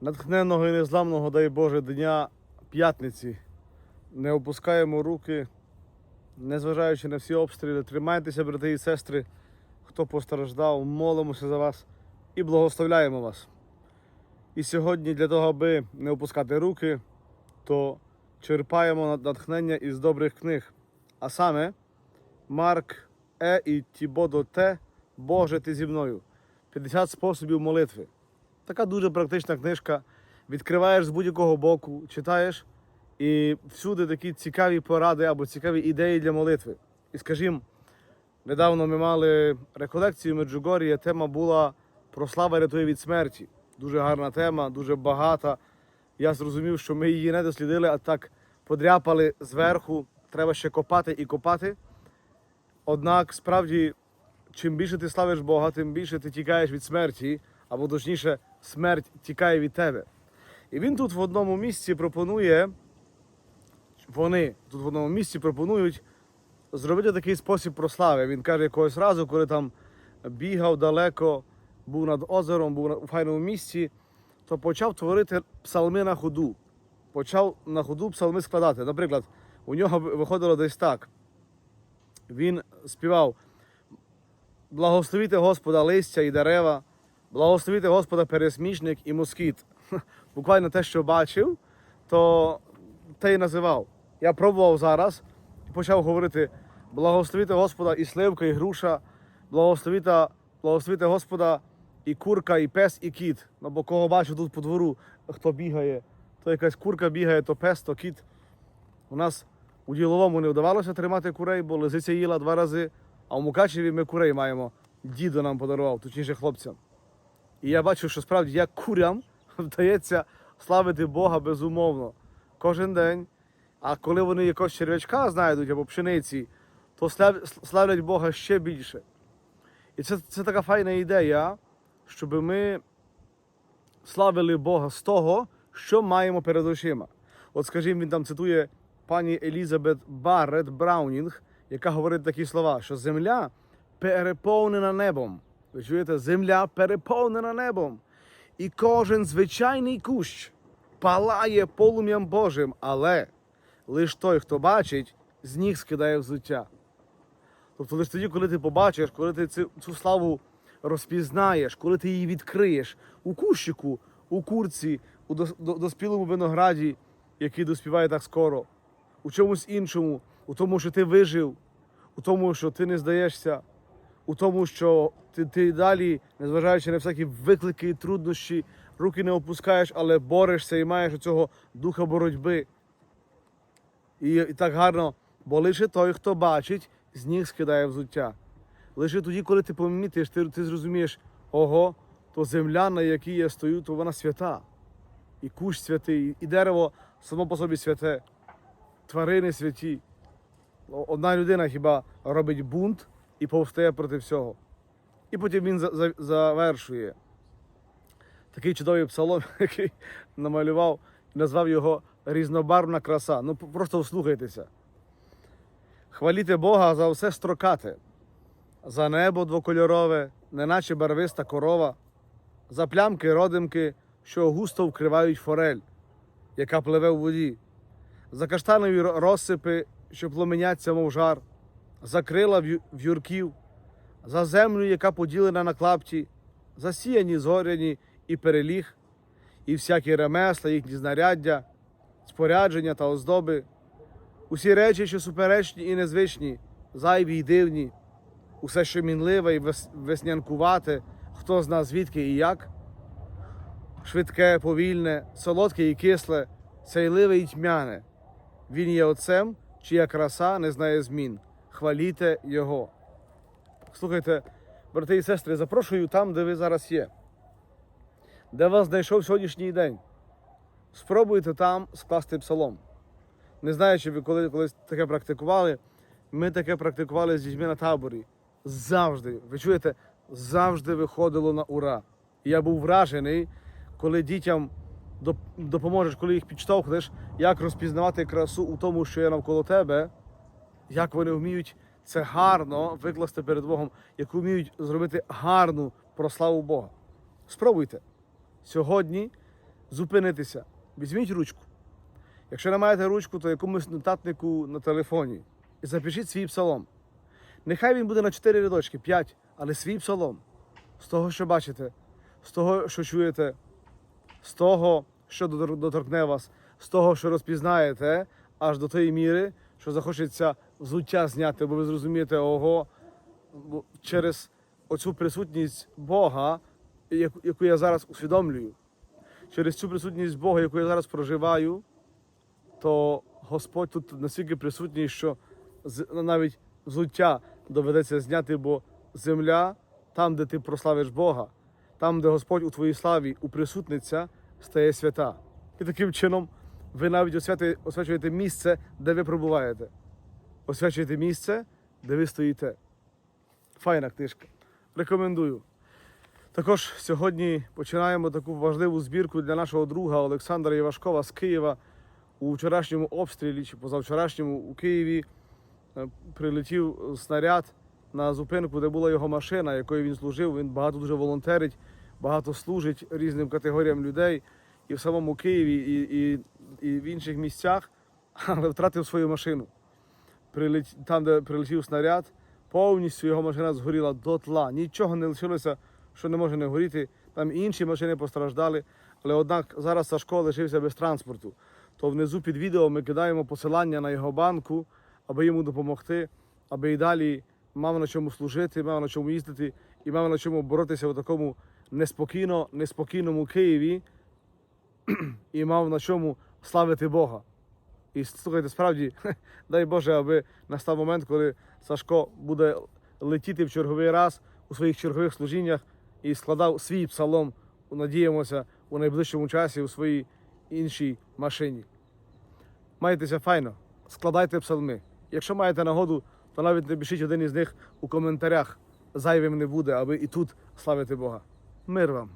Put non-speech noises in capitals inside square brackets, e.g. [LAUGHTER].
натхненного і незламного, дай Боже, дня п'ятниці. Не опускаємо руки, незважаючи на всі обстріли. Тримайтеся, брати і сестри, хто постраждав, молимося за вас і благословляємо вас. І сьогодні для того, аби не опускати руки, то черпаємо натхнення із добрих книг. А саме Марк Е і Тібодо Т. Боже, ти зі мною. 50 способів молитви. Така дуже практична книжка. Відкриваєш з будь-якого боку, читаєш, і всюди такі цікаві поради або цікаві ідеї для молитви. І скажімо, недавно ми мали реколекцію Меджугорія. Тема була про слава рятує від смерті. Дуже гарна тема, дуже багата. Я зрозумів, що ми її не дослідили, а так подряпали зверху. Треба ще копати і копати. Однак, справді, чим більше ти славиш Бога, тим більше ти тікаєш від смерті, або точніше, смерть тікає від тебе. І він тут в одному місці пропонує, вони тут в одному місці пропонують зробити такий спосіб прослави. Він каже, якогось разу, коли там бігав далеко, був над озером, був у файному місці, то почав творити псалми на ходу. Почав на ходу псалми складати. Наприклад, у нього виходило десь так. Він співав Благословіте Господа листя і дерева, благословіте Господа пересмішник і москіт. Буквально те, що бачив, то те й називав. Я пробував зараз і почав говорити: благословіте Господа і сливка, і груша, благословіте, благословіте Господа і курка, і пес, і кіт. Ну, бо кого бачу тут по двору, хто бігає, то якась курка бігає, то пес, то кіт. У нас у діловому не вдавалося тримати курей, бо лисиця їла два рази, а у Мукачеві ми курей маємо. Дідо нам подарував, точніше хлопцям. І я бачу, що справді як курям [LAUGHS] вдається славити Бога безумовно кожен день. А коли вони якогось черв'ячка знайдуть або пшениці, то слав- славлять Бога ще більше. І це, це така файна ідея, щоб ми славили Бога з того, що маємо перед очима. От, скажімо, він там цитує пані Елізабет Баррет Браунінг, яка говорить такі слова, що земля переповнена небом. Ви чуєте, земля переповнена небом. І кожен звичайний кущ палає полум'ям Божим, але лиш той, хто бачить, з ніг скидає взуття. Тобто лише тоді, коли ти побачиш, коли ти цю, цю славу розпізнаєш, коли ти її відкриєш у кущику, у курці, у дос- до- доспілому винограді, який доспіває так скоро, у чомусь іншому, у тому, що ти вижив, у тому, що ти не здаєшся, у тому, що ти, ти далі, незважаючи на всякі виклики і труднощі, руки не опускаєш, але борешся і маєш цього духа боротьби. І, і так гарно, бо лише той, хто бачить, з ніг скидає взуття. Лише тоді, коли ти помітиш, ти, ти зрозумієш, ого, то земля, на якій я стою, то вона свята. І кущ святий, і дерево само по собі святе, тварини святі. Одна людина хіба робить бунт і повстає проти всього. І потім він за- за- завершує. Такий чудовий псалом, [LAUGHS] який намалював назвав його різнобарвна краса. Ну просто вслухайтеся. Хваліте Бога за все строкате, за небо двокольорове, неначе барвиста корова, за плямки родимки, що густо вкривають форель, яка пливе в воді, за каштанові розсипи, що пломеняться, мов жар, за крила в'ю- в'юрків, за землю, яка поділена на клапті, за сіяні, зоряні і переліг, і всякі ремесла, їхні знаряддя, спорядження та оздоби, усі речі, що суперечні і незвичні, зайві й дивні, усе, що мінливе і веснянкувате, хто зна звідки і як, швидке, повільне, солодке і кисле, сяйливе і тьмяне. Він є отцем, чия краса не знає змін. Хваліте Його. Слухайте, брати і сестри, запрошую там, де ви зараз є, де вас знайшов сьогоднішній день. Спробуйте там скласти псалом. Не знаю, чи ви коли колись таке практикували. Ми таке практикували з дітьми на таборі. Завжди, ви чуєте, завжди виходило на ура. І я був вражений, коли дітям допоможеш, коли їх підштовхнеш, як розпізнавати красу у тому, що є навколо тебе, як вони вміють це гарно викласти перед Богом, як вміють зробити гарну прославу Бога. Спробуйте. Сьогодні зупинитися. Візьміть ручку. Якщо не маєте ручку, то якомусь нотатнику на телефоні. І запишіть свій псалом. Нехай він буде на 4 рядочки, 5, але свій псалом. З того, що бачите, з того, що чуєте, з того, що доторкне вас, з того, що розпізнаєте, аж до тої міри, що захочеться взуття зняти, бо ви зрозумієте, ого, через оцю присутність Бога, яку- я зараз усвідомлюю, через цю присутність Бога, яку я зараз проживаю, то Господь тут настільки присутній, що навіть взуття доведеться зняти, бо земля, там, де ти прославиш Бога, там, де Господь у твоїй славі уприсутниться, стає свята. І таким чином ви навіть освячуєте місце, де ви пробуваєте. Освячуєте місце, де ви стоїте. Файна книжка. Рекомендую. Також сьогодні починаємо таку важливу збірку для нашого друга Олександра Івашкова з Києва. У вчорашньому обстрілі чи позавчорашньому у Києві е, прилетів снаряд на зупинку, де була його машина, якою він служив. Він багато дуже волонтерить, багато служить різним категоріям людей і в самому Києві, і, і, і в інших місцях, [LAUGHS] але втратив свою машину. Прилет... Там, де прилетів снаряд, повністю його машина згоріла дотла. Нічого не лишилося, що не може не горіти. Там інші машини постраждали. Але однак зараз Сашко лишився без транспорту. То внизу під відео ми кидаємо посилання на його банку, аби йому допомогти, аби і далі мав на чому служити, мав на чому їздити і мав на чому боротися в такому неспокійно, неспокійному Києві [CLEARS THROAT] і мав на чому славити Бога. І слухайте, справді, [LAUGHS] дай Боже, аби настав момент, коли Сашко буде летіти в черговий раз у своїх чергових служіннях і складав свій псалом, надіємося, у найближчому часі у своїй іншій машині. Майтеся файно, складайте псалми. Якщо маєте нагоду, то навіть напишіть один із них у коментарях. Зайвим не буде, аби і тут славити Бога. Мир вам!